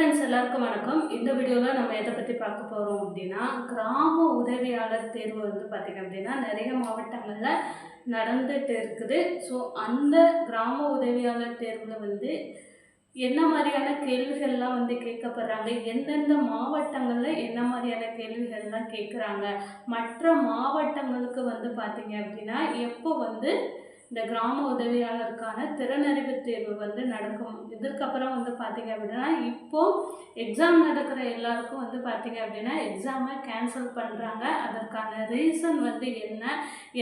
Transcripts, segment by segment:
Friends எல்லாருக்கும் வணக்கம். இந்த வீடியோவில் நம்ம எதை பற்றி பார்க்க போகிறோம் அப்படின்னா கிராம உதவியாளர் தேர்வு வந்து பார்த்திங்க அப்படின்னா நிறைய மாவட்டங்களில் நடந்துட்டு இருக்குது. ஸோ அந்த கிராம உதவியாளர் தேர்வில் வந்து என்ன மாதிரியான கேள்விகள்லாம் வந்து கேட்கப்படுறாங்க? எந்தெந்த மாவட்டங்களில் என்ன மாதிரியான கேள்விகள்லாம் கேட்குறாங்க? மற்ற மாவட்டங்களுக்கு வந்து பார்த்திங்க அப்படின்னா எப்போ வந்து இந்த கிராம உதவியாளருக்கான திறனறிவு தேர்வு வந்து நடக்கும். இதுக்கப்புறம் வந்து பார்த்தீங்க அப்படின்னா இப்போது எக்ஸாம் நடக்கிற எல்லாருக்கும் வந்து பார்த்தீங்க அப்படின்னா எக்ஸாமை கேன்சல் பண்ணுறாங்க அதற்கான ரீசன் வந்து என்ன?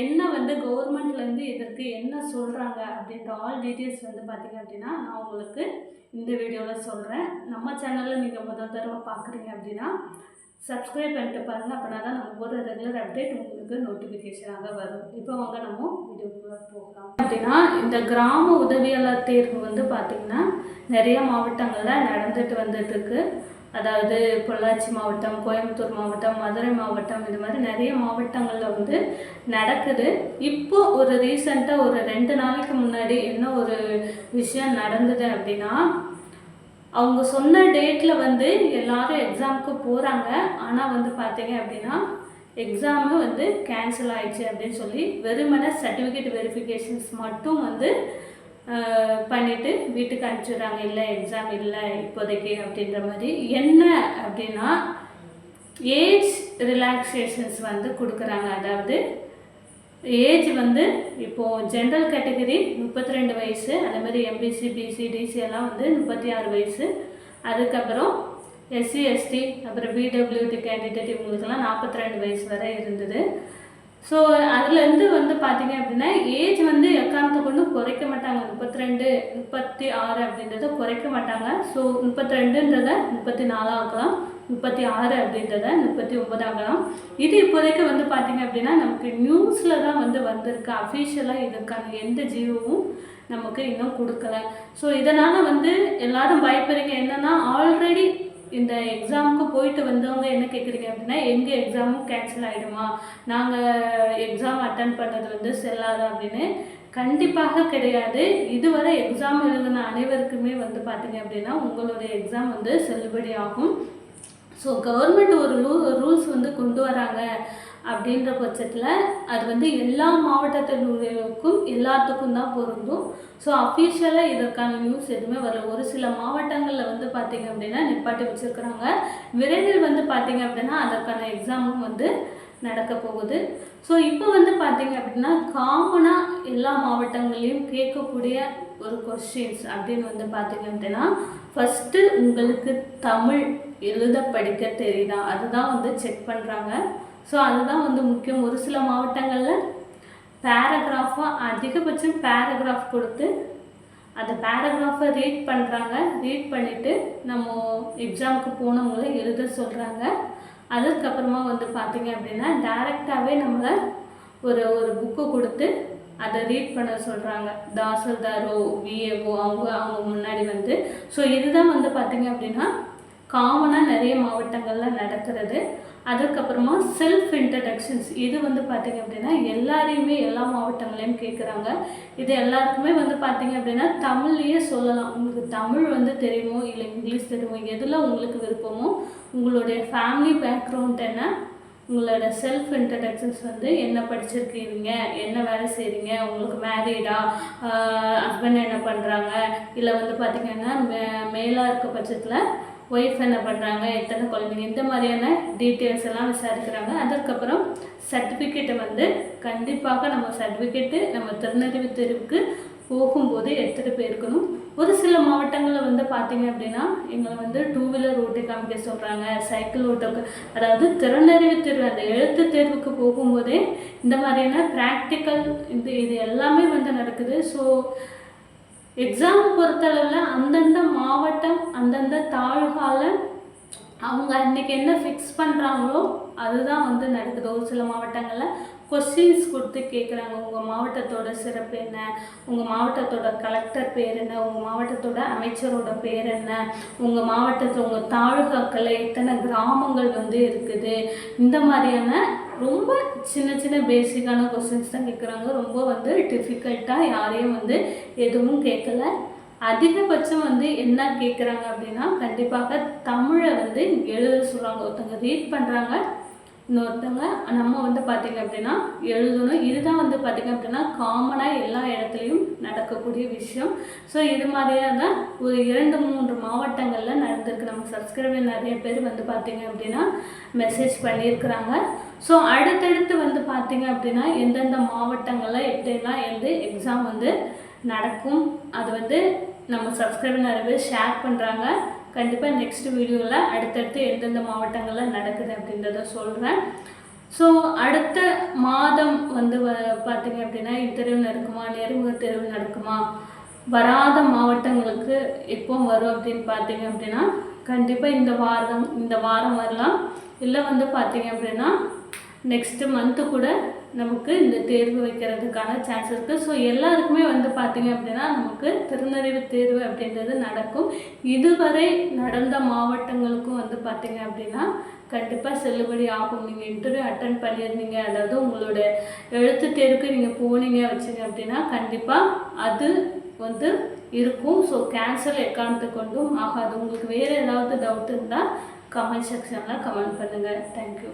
என்ன வந்து கவர்மெண்ட்லேருந்து இதற்கு என்ன சொல்கிறாங்க அப்படின்ற ஆல் டீட்டெயில்ஸ் வந்து பார்த்தீங்க அப்படின்னா நான் உங்களுக்கு இந்த வீடியோவில் சொல்கிறேன் நம்ம சேனலில் நீங்கள் முதல் தடவை பார்க்குறீங்க அப்படின்னா சப்ஸ்கிரைப் பண்ணிட்டு பாருங்கள் அப்படின்னா தான் நம்ம போகிற ரெகுலர் அப்டேட் உங்களுக்கு நோட்டிஃபிகேஷனாக வரும். இப்போ வாங்க நம்ம வீடியோக்குள்ளே போகலாம். அப்படின்னா இந்த கிராம உதவியாளர் தேர்வு வந்து பார்த்திங்கன்னா நிறைய மாவட்டங்களில் நடந்துட்டு வந்துட்டுருக்கு அதாவது பொள்ளாச்சி மாவட்டம் கோயம்புத்தூர் மாவட்டம் மதுரை மாவட்டம் இது மாதிரி நிறைய மாவட்டங்களில் வந்து நடக்குது. இப்போ ஒரு ரீசண்டாக ஒரு ரெண்டு நாளைக்கு முன்னாடி என்ன ஒரு விஷயம் நடந்தது அப்படின்னா அவங்க சொன்ன டேட்டில் வந்து எல்லாரும் எக்ஸாமுக்கு போகிறாங்க ஆனால் வந்து பார்த்தீங்க அப்படின்னா எக்ஸாமு வந்து கேன்சல் ஆயிடுச்சு அப்படின்னு சொல்லி வெறுமனே சர்டிஃபிகேட் வெரிஃபிகேஷன்ஸ் மட்டும் வந்து பண்ணிவிட்டு வீட்டுக்கு அனுப்பிச்சிடுறாங்க. இல்லை எக்ஸாம் இல்லை இப்போதைக்கு அப்படின்ற மாதிரி. என்ன அப்படின்னா ஏஜ் ரிலாக்ஸேஷன்ஸ் வந்து கொடுக்குறாங்க. அதாவது ஏஜ் வந்து இப்போது ஜென்ரல் கேட்டகரி முப்பத்தி ரெண்டு வயசு அதே மாதிரி எம்பிசி பிசி டிசி எல்லாம் வந்து முப்பத்தி ஆறு வயசு. அதுக்கப்புறம் எஸ்சி எஸ்டி அப்புறம் பிடபிள்யூடி கேண்டிடேட் இவங்களுக்கெல்லாம் நாற்பத்தி ரெண்டு வயசு வரை இருந்தது. ஸோ அதுலேருந்து வந்து பார்த்தீங்க அப்படின்னா ஏஜ் வந்து எக்காரணத்தை கொண்டு குறைக்க மாட்டாங்க. முப்பத்தி ரெண்டு முப்பத்தி ஆறு அப்படின்றத குறைக்க மாட்டாங்க. ஸோ முப்பத்தி ரெண்டுன்றத முப்பத்தி நாலாகலாம் முப்பத்தி ஆறு அப்படின்றத முப்பத்தி ஒன்பதாகலாம் இது இப்போதைக்கு வந்து பார்த்தீங்க அப்படின்னா நமக்கு நியூஸில் தான் வந்து வந்திருக்கு. அஃபிஷியலாக இதுக்கான எந்த ஜீவமும் நமக்கு இன்னும் கொடுக்கல. ஸோ இதனால் வந்து எல்லாரும் பயப்படுறீங்க. என்னன்னா ஆல்ரெடி இந்த எக்ஸாமுக்கு போயிட்டு வந்தவங்க என்ன கேட்குறீங்க அப்படின்னா எங்கள் எக்ஸாமும் கேன்சல் ஆகிடுமா நாங்கள் எக்ஸாம் அட்டன் பண்ணது வந்து செல்லாதா அப்படின்னு? கண்டிப்பாக கிடையாது. இதுவரை எக்ஸாம் எழுதின அனைவருக்குமே வந்து பார்த்தீங்க அப்படின்னா உங்களுடைய எக்ஸாம் வந்து செல்லுபடி ஆகும் ஸோ கவர்மெண்ட் ஒரு ரூ ரூல்ஸ் வந்து கொண்டு வராங்க. அப்படின்ற பட்சத்தில் அது வந்து எல்லா மாவட்டத்தினருக்கும் எல்லாத்துக்கும் தான் பொருந்தும். ஸோ அஃபீஷியலாக இதற்கான நியூஸ் எதுவுமே வரல. ஒரு சில மாவட்டங்களில் வந்து பார்த்தீங்க அப்படின்னா நிப்பாட்டி வச்சுருக்குறாங்க. விரைவில் வந்து பார்த்தீங்க அப்படின்னா அதற்கான எக்ஸாமும் வந்து நடக்க போகுது. ஸோ இப்போ வந்து பார்த்திங்க அப்படின்னா காமனாக எல்லா மாவட்டங்களையும் கேட்கக்கூடிய ஒரு கொஸ்டின்ஸ் அப்படின்னு வந்து பார்த்திங்க அப்படின்னா ஃபஸ்ட்டு உங்களுக்கு தமிழ் எழுத படிக்க தெரியுதா? அதுதான் வந்து செக் பண்ணுறாங்க ஸோ அதுதான் வந்து முக்கியம். ஒரு சில மாவட்டங்களில் பேராகிராஃபாக அதிகபட்சம் பேராகிராஃப் கொடுத்து அந்த பேராகிராஃபை ரீட் பண்ணுறாங்க ரீட் பண்ணிவிட்டு நம்ம எக்ஸாமுக்கு போனவங்கள எழுத சொல்கிறாங்க அதுக்கப்புறமா வந்து பார்த்திங்க அப்படின்னா டைரெக்டாகவே நம்மளை ஒரு ஒரு புக்கு கொடுத்து அதை ரீட் பண்ண சொல்கிறாங்க தாசில்தாரோ விஏஓ அவங்க அவங்க முன்னாடி வந்து. ஸோ இதுதான் வந்து பார்த்திங்க அப்படின்னா காமனாக நிறைய மாவட்டங்களில் நடக்கிறது. அதுக்கப்புறமா செல்ஃப் இன்ட்ரடக்ஷன்ஸ் இது வந்து பார்த்தீங்க அப்படின்னா எல்லாரையுமே எல்லா மாவட்டங்களையும் கேட்குறாங்க இது எல்லாருக்குமே வந்து பார்த்திங்க அப்படின்னா தமிழ்லேயே சொல்லலாம். உங்களுக்கு தமிழ் வந்து தெரியுமோ இல்லை இங்கிலீஷ் தெரியுமோ எதில் உங்களுக்கு விருப்பமோ உங்களுடைய ஃபேமிலி பேக்ரவுண்ட் என்ன உங்களோட செல்ஃப் இன்ட்ரடக்ஷன்ஸ் வந்து என்ன படிச்சிருக்கீங்க என்ன வேலை செய்கிறீங்க உங்களுக்கு மேரீடா ஹஸ்பண்ட் என்ன பண்ணுறாங்க இல்லை வந்து பார்த்திங்கன்னா மே மேலாக இருக்க பட்சத்தில் ஒய்ஃப் என்ன பண்ணுறாங்க எத்தனை குழந்தைங்க இந்த மாதிரியான டீட்டெயில்ஸ் எல்லாம் விசாரிக்கிறாங்க. அதுக்கப்புறம் சர்டிஃபிகேட்டை வந்து கண்டிப்பாக நம்ம சர்டிஃபிகேட்டு நம்ம திருநறிவு தேர்வுக்கு போகும்போது எடுத்துகிட்டு போயிருக்கணும். ஒரு சில மாவட்டங்களில் வந்து பார்த்தீங்க அப்படின்னா எங்களை வந்து டூ வீலர் ஓட்டி காமிக்க சொல்கிறாங்க சைக்கிள் ஓட்ட அதாவது திறனறிவு தேர்வு அந்த எழுத்து தேர்வுக்கு போகும்போதே இந்த மாதிரியான ப்ராக்டிக்கல் இது இது எல்லாமே வந்து நடக்குது. ஸோ எக்ஸாம் பொறுத்தளவில் அந்தந்த மாவட்டம் அந்தந்த தாலுகாவில் அவங்க அன்றைக்கி என்ன ஃபிக்ஸ் பண்ணுறாங்களோ அதுதான் வந்து நடக்குது. ஒரு சில மாவட்டங்களில் கொஸ்டின்ஸ் கொடுத்து கேட்குறாங்க உங்கள் மாவட்டத்தோட சிறப்பு என்ன? உங்கள் மாவட்டத்தோட கலெக்டர் பேர் என்ன? உங்கள் மாவட்டத்தோட அமைச்சரோட பேர் என்ன? உங்கள் மாவட்டத்தில் உங்கள் தாலுகாக்களில் எத்தனை கிராமங்கள் வந்து இருக்குது? இந்த மாதிரியான ரொம்ப சின்ன சின்ன பேசிக்கான கொஸ்டின்ஸ் தான் கேட்குறாங்க ரொம்ப வந்து டிஃபிகல்ட்டாக யாரையும் வந்து எதுவும் கேட்கல அதிகபட்சம் வந்து என்ன கேட்குறாங்க அப்படின்னா கண்டிப்பாக தமிழை வந்து எழுத சொல்கிறாங்க ஒருத்தவங்க ரீட் பண்ணுறாங்க இன்னொருத்தவங்க நம்ம வந்து பார்த்திங்க அப்படின்னா எழுதணும். இதுதான் வந்து பார்த்திங்க அப்படின்னா காமனாக எல்லா இடத்துலையும் நடக்கக்கூடிய விஷயம். ஸோ இது மாதிரியாக தான் ஒரு இரண்டு மூன்று மாவட்டங்களில் நடந்திருக்கு. நம்ம சப்ஸ்கிரைபர் நிறைய பேர் வந்து பார்த்திங்க அப்படின்னா மெசேஜ் பண்ணியிருக்கிறாங்க. ஸோ அடுத்தடுத்து வந்து பார்த்திங்க அப்படின்னா எந்தெந்த மாவட்டங்களில் எப்படிலாம் வந்து எக்ஸாம் வந்து நடக்கும் அது வந்து நம்ம சப்ஸ்கிரைபர் நிறைய பேர் ஷேர் பண்ணுறாங்க கண்டிப்பாக நெக்ஸ்ட் வீடியோவில் அடுத்தடுத்து எந்தெந்த மாவட்டங்களில் நடக்குது அப்படின்றத சொல்கிறேன் ஸோ அடுத்த மாதம் வந்து பார்த்திங்க அப்படின்னா இத்தெருவு நடக்குமா நெருங்க தெருவு நடக்குமா வராத மாவட்டங்களுக்கு எப்போ வரும் அப்படின்னு பார்த்தீங்க அப்படின்னா கண்டிப்பாக இந்த வாரம் இந்த வாரம் வரலாம். இல்லை வந்து பார்த்தீங்க அப்படின்னா நெக்ஸ்ட்டு மந்த்து கூட நமக்கு இந்த தேர்வு வைக்கிறதுக்கான சான்ஸ் இருக்குது ஸோ எல்லாருக்குமே வந்து பார்த்திங்க அப்படின்னா நமக்கு திருநறிவு தேர்வு அப்படின்றது நடக்கும். இதுவரை நடந்த மாவட்டங்களுக்கும் வந்து பார்த்திங்க அப்படின்னா கண்டிப்பாக செல்லுபடி ஆகும். நீங்கள் இன்டர்வியூ அட்டன் பண்ணியிருந்தீங்க. அதாவது உங்களோட எழுத்து தேர்வுக்கு நீங்கள் போனீங்க வச்சிங்க அப்படின்னா கண்டிப்பாக அது வந்து இருக்கும். ஸோ கேன்சல் எக்காரணத்தை கொண்டும் ஆகாது. உங்களுக்கு வேறு ஏதாவது டவுட் இருந்தால் கமெண்ட் செக்ஷனில் கமெண்ட் பண்ணுங்கள் தேங்க்யூ